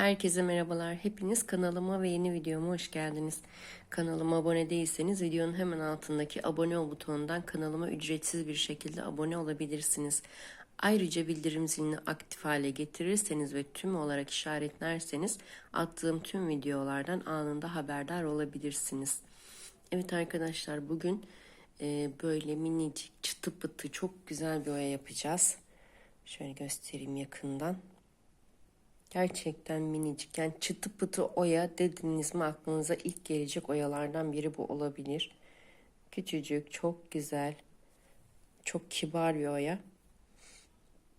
Herkese merhabalar. Hepiniz kanalıma ve yeni videoma hoş geldiniz. Kanalıma abone değilseniz videonun hemen altındaki abone ol butonundan kanalıma ücretsiz bir şekilde abone olabilirsiniz. Ayrıca bildirim zilini aktif hale getirirseniz ve tüm olarak işaretlerseniz attığım tüm videolardan anında haberdar olabilirsiniz. Evet arkadaşlar bugün e, böyle minicik çıtı pıtı çok güzel bir oya yapacağız. Şöyle göstereyim yakından. Gerçekten minicik. Yani çıtı pıtı oya dediniz mi aklınıza ilk gelecek oyalardan biri bu olabilir. Küçücük, çok güzel, çok kibar bir oya.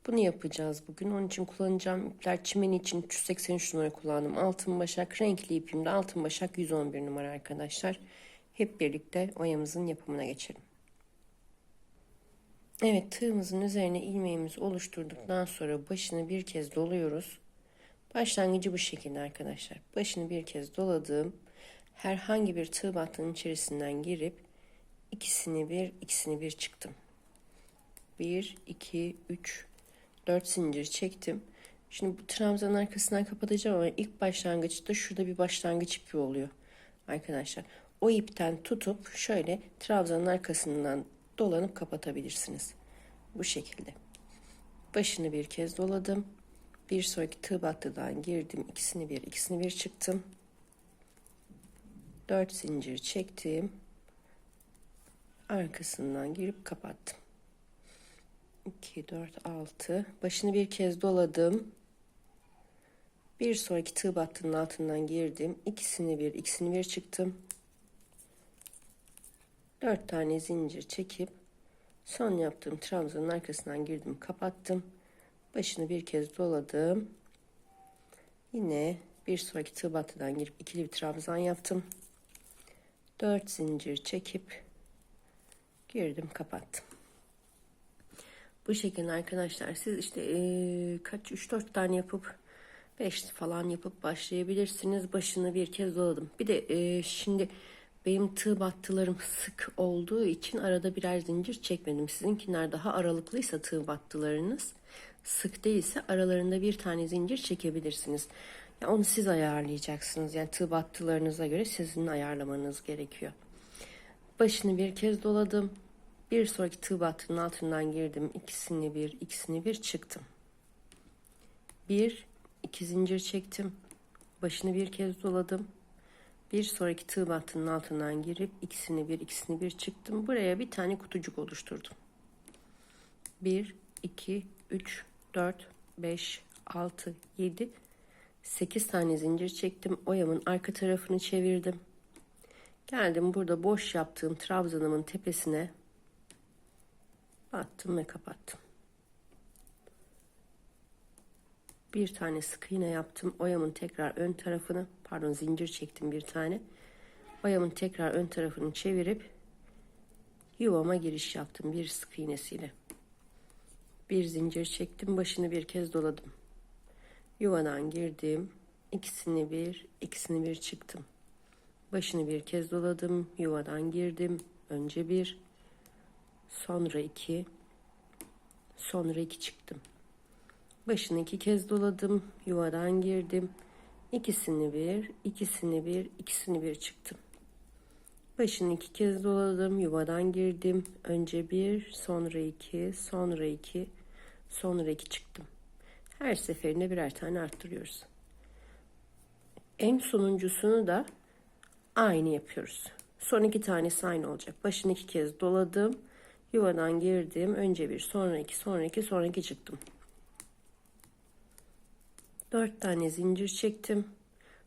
Bunu yapacağız bugün. Onun için kullanacağım ipler çimen için 383 numara kullandım. Altın başak renkli ipimde altın başak 111 numara arkadaşlar. Hep birlikte oyamızın yapımına geçelim. Evet tığımızın üzerine ilmeğimizi oluşturduktan sonra başını bir kez doluyoruz. Başlangıcı bu şekilde arkadaşlar. Başını bir kez doladığım herhangi bir tığ battığının içerisinden girip ikisini bir, ikisini bir çıktım. 1, 2, 3, 4 zincir çektim. Şimdi bu trabzanın arkasından kapatacağım ama ilk başlangıçta şurada bir başlangıç ipi oluyor arkadaşlar. O ipten tutup şöyle trabzanın arkasından dolanıp kapatabilirsiniz. Bu şekilde. Başını bir kez doladım. Bir sonraki tığ battıdan girdim. ikisini bir, ikisini bir çıktım. Dört zincir çektim. Arkasından girip kapattım. 2, 4, 6. Başını bir kez doladım. Bir sonraki tığ battının altından girdim. ikisini bir, ikisini bir çıktım. Dört tane zincir çekip son yaptığım trabzanın arkasından girdim, kapattım. Başını bir kez doladım. Yine bir sonraki tığ battıdan girip ikili bir trabzan yaptım. Dört zincir çekip girdim kapattım. Bu şekilde arkadaşlar siz işte ee, kaç 3-4 tane yapıp 5 falan yapıp başlayabilirsiniz. Başını bir kez doladım. Bir de ee, şimdi benim tığ battılarım sık olduğu için arada birer zincir çekmedim. Sizinkiler daha aralıklıysa tığ battılarınız sık değilse aralarında bir tane zincir çekebilirsiniz. Ya onu siz ayarlayacaksınız. Yani tığ battılarınıza göre sizin ayarlamanız gerekiyor. Başını bir kez doladım. Bir sonraki tığ battının altından girdim. İkisini bir, ikisini bir çıktım. Bir, iki zincir çektim. Başını bir kez doladım. Bir sonraki tığ battının altından girip ikisini bir, ikisini bir çıktım. Buraya bir tane kutucuk oluşturdum. Bir, iki, üç, 4, 5, 6, 7, 8 tane zincir çektim. Oyamın arka tarafını çevirdim. Geldim burada boş yaptığım trabzanımın tepesine battım ve kapattım. Bir tane sık iğne yaptım. Oyamın tekrar ön tarafını, pardon zincir çektim bir tane. Oyamın tekrar ön tarafını çevirip yuvama giriş yaptım bir sık iğnesiyle bir zincir çektim başını bir kez doladım yuvadan girdim ikisini bir ikisini bir çıktım başını bir kez doladım yuvadan girdim önce bir sonra iki sonra iki çıktım başını iki kez doladım yuvadan girdim ikisini bir ikisini bir ikisini bir çıktım Başını iki kez doladım. Yuvadan girdim. Önce bir, sonra iki, sonra iki, Sonra iki çıktım. Her seferinde birer tane arttırıyoruz. En sonuncusunu da aynı yapıyoruz. Son iki tanesi aynı olacak. Başını iki kez doladım. Yuvadan girdim. Önce bir, sonra iki, sonra iki, sonra iki çıktım. Dört tane zincir çektim.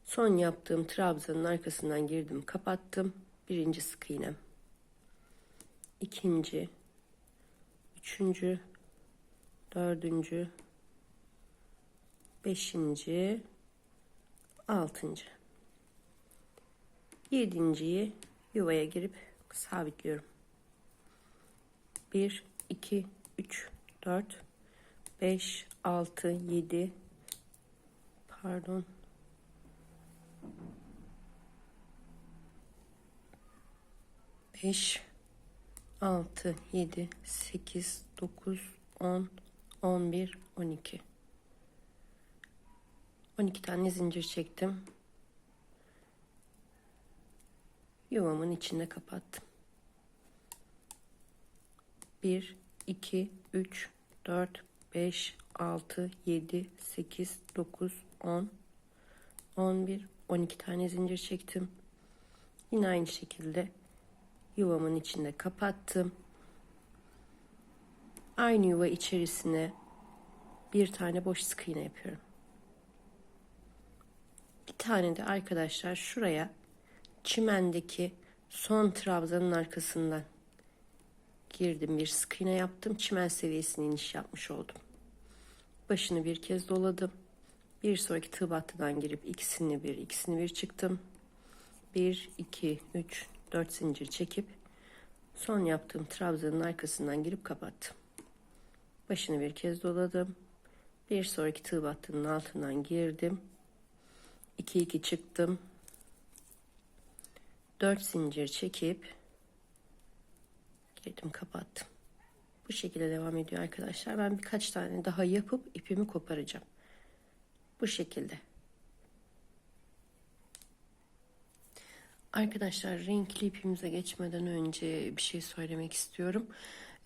Son yaptığım trabzanın arkasından girdim, kapattım. Birinci sık iğnem. İkinci, üçüncü, dördüncü, beşinci, altıncı. Yedinciyi yuvaya girip sabitliyorum. Bir, iki, üç, dört, beş, altı, yedi, pardon, beş, altı, yedi, sekiz, dokuz, on, 11, 12. 12 tane zincir çektim. Yuvamın içinde kapattım. 1 2 3 4 5 6 7 8 9 10 11 12 tane zincir çektim. Yine aynı şekilde yuvamın içinde kapattım. Aynı yuva içerisine bir tane boş sık iğne yapıyorum. Bir tane de arkadaşlar şuraya çimendeki son trabzanın arkasından girdim bir sık iğne yaptım. Çimen seviyesine iniş yapmış oldum. Başını bir kez doladım. Bir sonraki tığ battıdan girip ikisini bir ikisini bir çıktım. 1 2 3 4 zincir çekip son yaptığım trabzanın arkasından girip kapattım. Başını bir kez doladım. Bir sonraki tığ battının altından girdim. 2 2 çıktım. 4 zincir çekip girdim kapattım. Bu şekilde devam ediyor arkadaşlar. Ben birkaç tane daha yapıp ipimi koparacağım. Bu şekilde. Arkadaşlar renkli ipimize geçmeden önce bir şey söylemek istiyorum.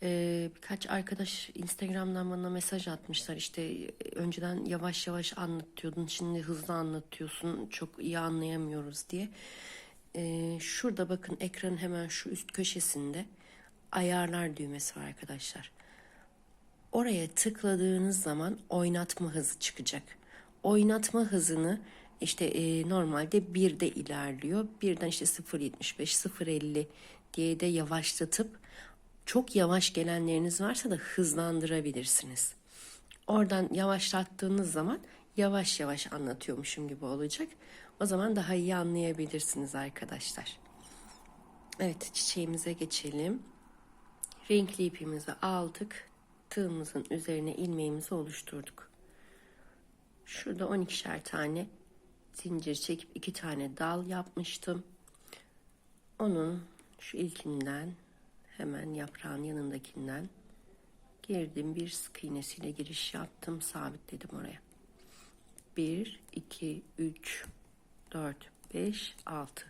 Ee, birkaç arkadaş Instagram'dan bana mesaj atmışlar. İşte önceden yavaş yavaş anlatıyordun, şimdi hızlı anlatıyorsun, çok iyi anlayamıyoruz diye. Ee, şurada bakın ekranın hemen şu üst köşesinde ayarlar düğmesi var arkadaşlar. Oraya tıkladığınız zaman oynatma hızı çıkacak. Oynatma hızını işte e, normalde 1'de ilerliyor. Birden işte 0.75, 0.50 diye de yavaşlatıp çok yavaş gelenleriniz varsa da hızlandırabilirsiniz. Oradan yavaşlattığınız zaman yavaş yavaş anlatıyormuşum gibi olacak. O zaman daha iyi anlayabilirsiniz arkadaşlar. Evet çiçeğimize geçelim. Renkli ipimizi aldık. Tığımızın üzerine ilmeğimizi oluşturduk. Şurada 12'şer tane zincir çekip iki tane dal yapmıştım. Onun şu ilkinden hemen yaprağın yanındakinden girdim bir sık iğnesiyle giriş yaptım sabitledim oraya. 1 2 3 4 5 6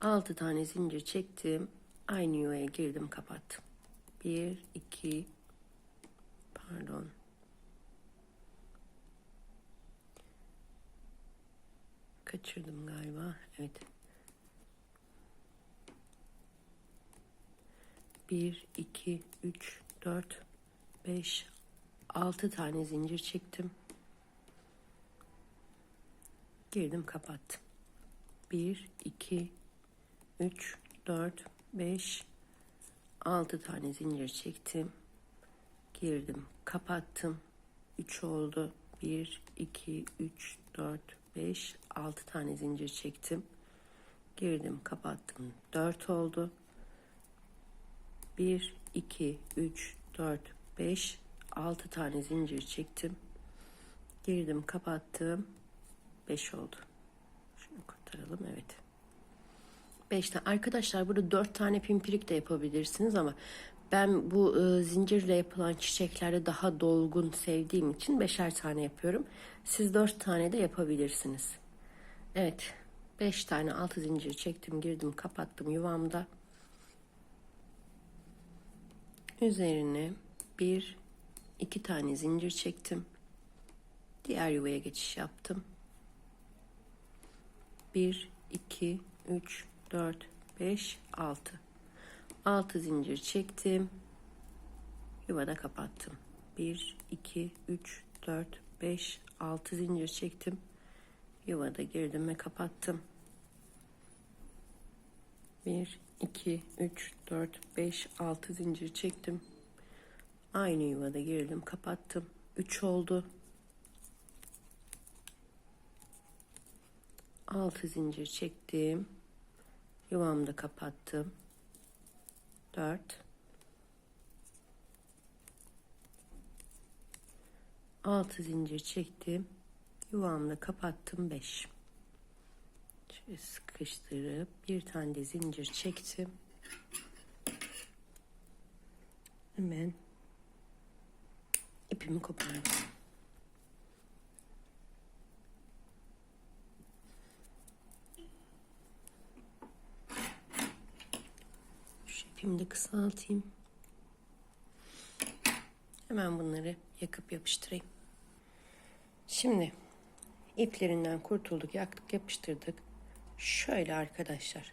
6 tane zincir çektim. Aynı yuvaya girdim kapattım. 1 2 pardon kaçırdım galiba. Evet. Bir, iki, üç, dört, beş, altı tane zincir çektim. Girdim kapattım. Bir, iki, üç, dört, beş, altı tane zincir çektim. Girdim kapattım. Üç oldu. Bir, iki, üç, dört, 5 6 tane zincir çektim. Girdim, kapattım. 4 oldu. 1 2 3 4 5 6 tane zincir çektim. Girdim, kapattım. 5 oldu. Şunu kurtaralım. Evet. 5 tane. Arkadaşlar burada 4 tane pimpirik de yapabilirsiniz ama ben bu e, zincirle yapılan çiçeklerde daha dolgun sevdiğim için beşer tane yapıyorum. Siz dört tane de yapabilirsiniz. Evet. Beş tane altı zincir çektim, girdim, kapattım yuvamda. Üzerine bir, iki tane zincir çektim. Diğer yuvaya geçiş yaptım. Bir, iki, üç, dört, beş, altı. 6 zincir çektim. Yuvada kapattım. 1 2 3 4 5 6 zincir çektim. Yuvada girdim ve kapattım. 1 2 3 4 5 6 zincir çektim. Aynı yuvada girdim, kapattım. 3 oldu. 6 zincir çektim. Yuvamda kapattım. 4 6 zincir çektim. Yuvamda kapattım 5 sıkıştırıp bir tane de zincir çektim. Hemen ipimi kopardım. Şu ipimi de kısaltayım. Hemen bunları yakıp yapıştırayım. Şimdi iplerinden kurtulduk, yaktık, yapıştırdık. Şöyle arkadaşlar.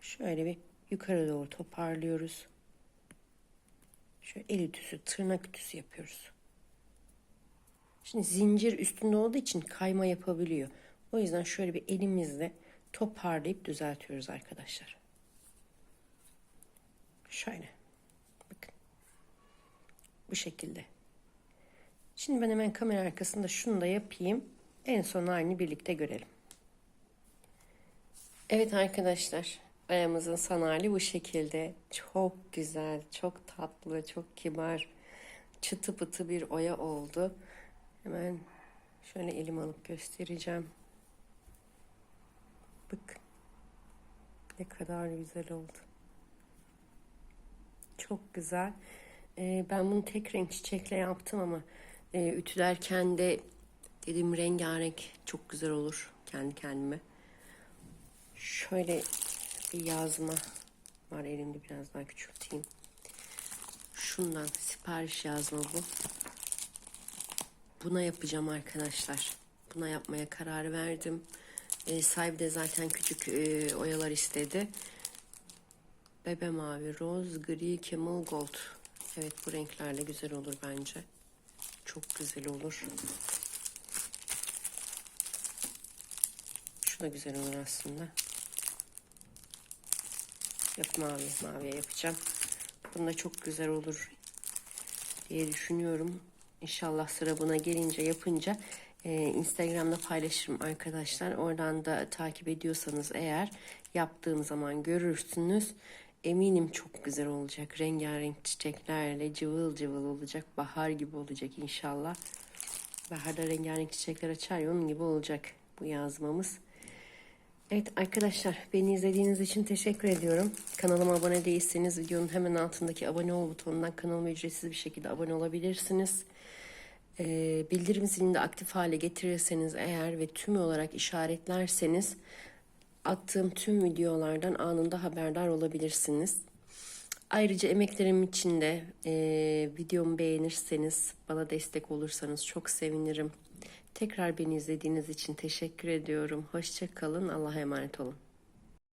Şöyle bir yukarı doğru toparlıyoruz. Şöyle el ütüsü, tırnak ütüsü yapıyoruz. Şimdi zincir üstünde olduğu için kayma yapabiliyor. O yüzden şöyle bir elimizle toparlayıp düzeltiyoruz arkadaşlar. Şöyle. Bakın. Bu şekilde. Şimdi ben hemen kamera arkasında şunu da yapayım. En son halini birlikte görelim. Evet arkadaşlar. Ayağımızın son hali bu şekilde. Çok güzel, çok tatlı, çok kibar, çıtı pıtı bir oya oldu. Hemen şöyle elim alıp göstereceğim. Bak. Ne kadar güzel oldu. Çok güzel. Ee, ben bunu tek renk çiçekle yaptım ama e, ütülerken de dedim rengarenk çok güzel olur kendi kendime. Şöyle bir yazma var elimde biraz daha küçülteyim. Şundan sipariş yazma bu. Buna yapacağım arkadaşlar. Buna yapmaya karar verdim. E, sahibi de zaten küçük e, oyalar istedi. Bebe mavi, roz, gri, camel gold. Evet bu renklerle güzel olur bence. Çok güzel olur. Şu da güzel olur aslında. Yok mavi, maviye yapacağım. Bunda çok güzel olur diye düşünüyorum. İnşallah sıra buna gelince yapınca e, Instagram'da paylaşırım arkadaşlar. Oradan da takip ediyorsanız eğer yaptığım zaman görürsünüz. Eminim çok güzel olacak. Rengarenk çiçeklerle cıvıl cıvıl olacak. Bahar gibi olacak inşallah. Baharda rengarenk çiçekler açar ya onun gibi olacak bu yazmamız. Evet arkadaşlar beni izlediğiniz için teşekkür ediyorum. Kanalıma abone değilseniz videonun hemen altındaki abone ol butonundan kanalıma ücretsiz bir şekilde abone olabilirsiniz. Ee, bildirim zilini de aktif hale getirirseniz eğer ve tümü olarak işaretlerseniz attığım tüm videolardan anında haberdar olabilirsiniz. Ayrıca emeklerim için de e, videomu beğenirseniz, bana destek olursanız çok sevinirim. Tekrar beni izlediğiniz için teşekkür ediyorum. Hoşça kalın. Allah'a emanet olun.